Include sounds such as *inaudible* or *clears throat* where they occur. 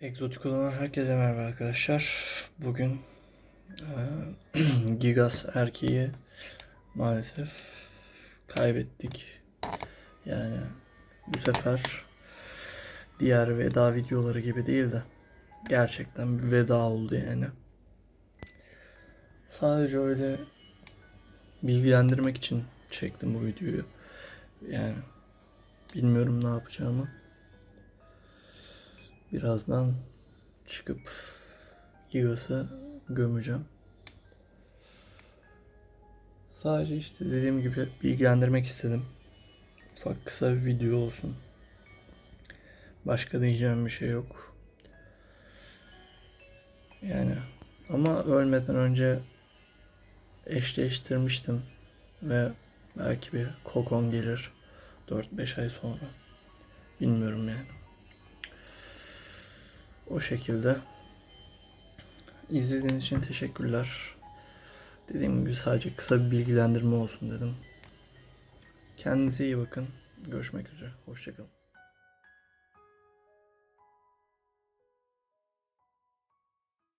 Egzotik olan herkese merhaba arkadaşlar. Bugün eee, *clears throat* Gigas erkeği maalesef kaybettik. Yani bu sefer diğer veda videoları gibi değil de gerçekten bir veda oldu yani. Sadece öyle bilgilendirmek için çektim bu videoyu. Yani bilmiyorum ne yapacağımı. Birazdan çıkıp Gigas'ı gömeceğim. Sadece işte dediğim gibi bilgilendirmek istedim. Ufak kısa bir video olsun. Başka diyeceğim bir şey yok. Yani ama ölmeden önce eşleştirmiştim ve belki bir kokon gelir 4-5 ay sonra. Bilmiyorum yani. O şekilde. İzlediğiniz için teşekkürler. Dediğim gibi sadece kısa bir bilgilendirme olsun dedim. Kendinize iyi bakın. Görüşmek üzere. Hoşçakalın.